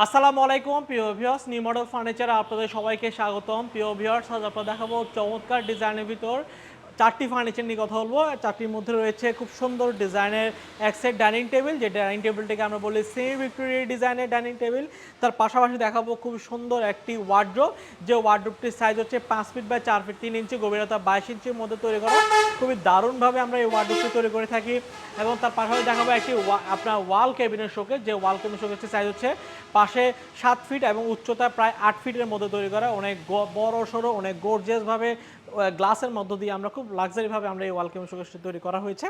আসসালামু আলাইকুম, প্রিয় ভিউয়ার্স নিউ মডেল ফার্নিচারে আপনাদের সবাইকে স্বাগতম। প্রিয় ভিউয়ার্স আজ আপনারা দেখাবো চমৎকার ডিজাইনের ভিতর চারটি ফার্নিচার নিয়ে কথা বলব। চারটির মধ্যে রয়েছে খুব সুন্দর ডিজাইনের এক সেট ডাইনিং টেবিল যে ডাইনিং টেবিলটিকে আমরা বলি সেমি ভিক্টোরিয়া ডিজাইনের ডাইনিং টেবিল তার পাশাপাশি দেখাবো খুব সুন্দর একটি ওয়ার্ড্রোব যে ওয়ার্ড্রোবটির সাইজ হচ্ছে পাঁচ ফিট বাই চার ফিট তিন ইঞ্চি গভীরতা বাইশ ইঞ্চির মধ্যে তৈরি করা। খুবই দারুণভাবে আমরা এই ওয়ার্ড্রোবটি তৈরি করে থাকি। এবং তার পাশাপাশি দেখাবো একটি আপনার ওয়াল ক্যাবিনের শোকেস যে ওয়াল ক্যাবিনের শোকেসটির সাইজ হচ্ছে পাশে সাত ফিট এবং উচ্চতা প্রায় আট ফিটের মধ্যে তৈরি করা। অনেক বড় সড়ো, অনেক গর্জিয়াসভাবে গ্লাসের মধ্য দিয়ে আমরা খুব লাক্সারিভাবে আমরা এই ওয়ালকেম শোকেসটি তৈরি করা হয়েছে।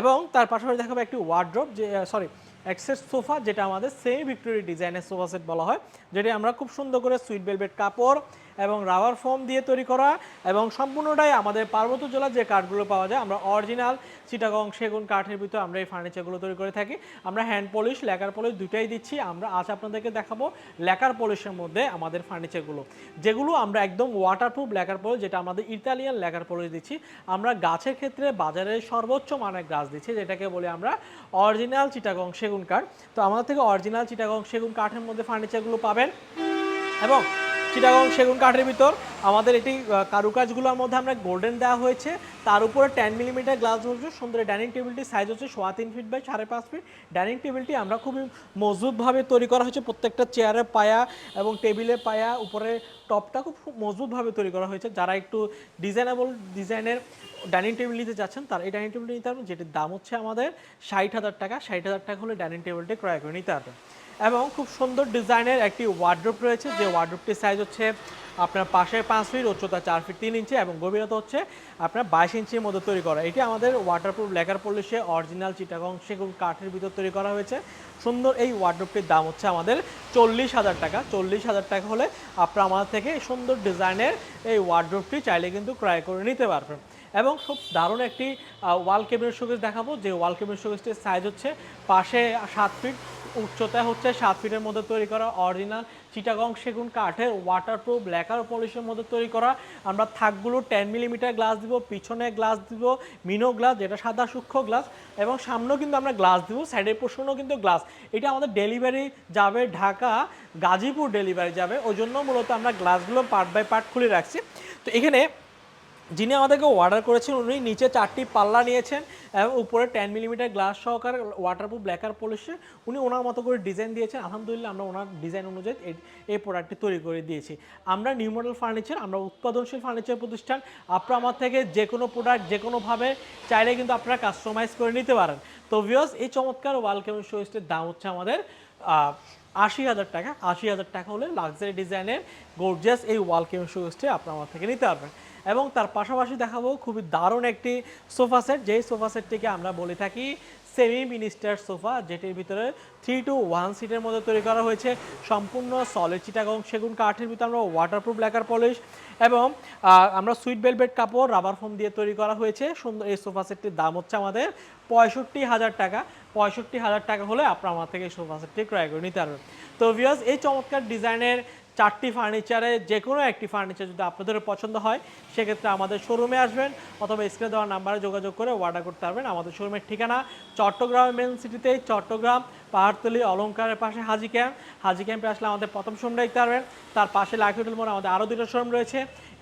এবং তার পাশাপাশি দেখাবো একটি ওয়ার্ড্রপ যে সরি অ্যাক্সেস সোফা যেটা আমাদের সেমি ভিক্টোরি ডিজাইনের সোফা সেট বলা হয়, যেটি আমরা খুব সুন্দর করে সুইট বেলভেট কাপড় এবং রাবার ফোম দিয়ে তৈরি করা এবং সম্পূর্ণটাই আমাদের পার্বত্য জেলার যে কাঠগুলো পাওয়া যায়, আমরা অরিজিনাল চিটাগং সেগুন কাঠের ভিতরে আমরা এই ফার্নিচারগুলো তৈরি করে থাকি। আমরা হ্যান্ড পলিশ লেকার পলিশ দুটাই দিচ্ছি। আমরা আজ আপনাদেরকে দেখাবো লেকার পলিশের মধ্যে আমাদের ফার্নিচারগুলো যেগুলো আমরা একদম ওয়াটারপ্রুফ লেকার পলিশ যেটা আমাদের ইতালিয়ান লেকার পলিশ দিচ্ছি। আমরা গাছের ক্ষেত্রে বাজারে সর্বোচ্চ মানের গাছ দিচ্ছি, যেটাকে বলি আমরা অরিজিনাল চিটাগং সেগুন কাঠ। তো আমাদের থেকে অরিজিনাল চিটাগং সেগুন কাঠের মধ্যে ফার্নিচারগুলো পাবেন। এবং চিটাগং সেগুন কাঠের ভিতর। আমাদের এটি কারুকাজগুলোর মধ্যে আমরা গোল্ডেন দেওয়া হয়েছে। তার উপরে টেন মিলিমিটার গ্লাস হচ্ছে সুন্দর ডাইনিং টেবিলটি সাইজ হচ্ছে সোয়া তিন ফিট বাই সাড়ে পাঁচ ফিট ডাইনিং টেবিলটি আমরা খুবই মজবুতভাবে তৈরি করা হয়েছে। প্রত্যেকটা চেয়ারের পায়া এবং টেবিলের পায়া উপরে টপটা খুব মজবুতভাবে তৈরি করা হয়েছে। যারা একটু ডিজাইনেবল ডিজাইনের ডাইনিং টেবিল নিতে যাচ্ছেন তার এই ডাইনিং টেবিল নিতে পারবেন। যেটির দাম হচ্ছে আমাদের ষাট হাজার টাকা। ষাট হাজার টাকা হলে ডাইনিং টেবিলটি ক্রয় করে নিতে পারবেন। এবং খুব সুন্দর ডিজাইনের একটি ওয়ার্ড্রোপ রয়েছে। যে ওয়ার্ড্রোপটির সাইজ হচ্ছে আপনার পাশে পাঁচ ফিট, উচ্চতা চার ফিট তিন ইঞ্চি এবং গভীরতা হচ্ছে আপনার বাইশ ইঞ্চির মধ্যে তৈরি করা। এটি আমাদের ওয়াটারপ্রুফ লেকার পলিশে অরিজিনাল চিটাগং সেগুন কাঠের ভিতর তৈরি করা হয়েছে। সুন্দর এই ওয়ার্ড্রোপটির দাম হচ্ছে আমাদের চল্লিশ হাজার টাকা। চল্লিশ হাজার টাকা হলে আপনারা আমাদের থেকে সুন্দর ডিজাইনের এই ওয়ার্ড্রোপটি চাইলে কিন্তু ক্রয় করে নিতে পারবেন। এবং খুব দারুণ একটি ওয়াল কেবিনের শোকেস দেখাবো। যে ওয়াল কেবিনের শোকেসটির সাইজ হচ্ছে পাশে সাত ফিট উচ্চতা হচ্ছে সাত ফিটের মধ্যে তৈরি করা অরিজিনাল চিটাগং সেগুন কাঠের ওয়াটারপ্রুফ ব্ল্যাকার পলিশের মধ্যে তৈরি করা। আমরা থাকগুলো টেন মিলিমিটার গ্লাস দিব, পিছনে গ্লাস দিব মিনো গ্লাস যেটা সাদা সূক্ষ্ম গ্লাস এবং সামনেও কিন্তু আমরা গ্লাস দিব সাইডের পোর্শনেও কিন্তু গ্লাস এটা আমাদের ডেলিভারি যাবে ঢাকা, গাজীপুর ডেলিভারি যাবে, ওই জন্য মূলত আমরা গ্লাসগুলো পার্ট বাই পার্ট খুলে রাখছি। তো এখানে যিনি আমাদেরকে অর্ডার করেছেন, উনি নিচে চারটি পাল্লা নিয়েছেন, এবং উপরে টেন মিলিমিটার গ্লাস সহকারে ওয়াটারপ্রুফ ব্ল্যাকার পলিশে উনি ওনার মতো করে ডিজাইন দিয়েছেন। আলহামদুলিল্লাহ, আমরা ওনার ডিজাইন অনুযায়ী এই- প্রোডাক্টটি তৈরি করে দিয়েছি। আমরা নিউ মডেল ফার্নিচার আমরা উৎপাদনশীল ফার্নিচার প্রতিষ্ঠান, আপনারা আমার থেকে যে কোনো প্রোডাক্ট যে কোনোভাবে চাইলে কিন্তু আপনারা কাস্টমাইজ করে নিতে পারেন। তো ভিওস এই চমৎকার ওয়াল কেমন শোয়েস্টের দাম হচ্ছে আমাদের আশি হাজার টাকা। আশি হাজার টাকা হলে লাক্সারি ডিজাইনের গর্জিয়াস এই ওয়াল কেমন শোয়েস্টে আপনারা আমার থেকে নিতে পারবেন। এবং তার পাশাপাশি দেখাবো খুবই দারুণ একটি সোফা সেট, যেই সোফা সেটটিকে আমরা বলে থাকি সেমি মিনিস্টার সোফা, যেটির ভিতরে থ্রি টু ওয়ান সিটের মধ্যে তৈরি করা হয়েছে। সম্পূর্ণ সলিড চিটাগং সেগুন কাঠের ভিতরে আমরা ওয়াটারপ্রুফ লেকার পলিশ এবং আমরা সুইট বেলভেট কাপড় রাবার ফোম দিয়ে তৈরি করা হয়েছে। সুন্দর, এই সোফা সেটটির দাম হচ্ছে আমাদের পঁয়ষট্টি হাজার টাকা। পঁয়ষট্টি হাজার টাকা হলে আপনার আমার থেকে এই সোফা সেটটি ক্রয় করে নিতে পারবেন। তো ভিউয়ার্স এই চমৎকার ডিজাইনের চারটি ফার্নিচারে যে কোনো একটি ফার্নিচার যদি আপনাদের পছন্দ হয়, সেক্ষেত্রে আমাদের শোরুমে আসবেন, অথবা স্ক্রিনে দেওয়া নাম্বারে যোগাযোগ করে অর্ডার করতে পারবেন। আমাদের শোরুমের ঠিকানা চট্টগ্রাম মেন সিটিতে চট্টগ্রাম, পাহাড়তলি অলঙ্কারের পাশে হাজি ক্যাম্প হাজি ক্যাম্পে আসলে আমাদের প্রথম শোরুম দেখতে পারবেন। তার পাশে লাখ হোটেল মোড়ে, আমাদের আরও দুটো শোরুম রয়েছে।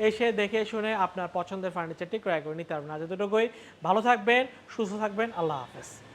এসে দেখে শুনে আপনার পছন্দের ফার্নিচারটি ক্রয় করে নিতে পারবেন। আজ দুটোই ভালো থাকবেন, সুস্থ থাকবেন। আল্লাহ হাফেজ।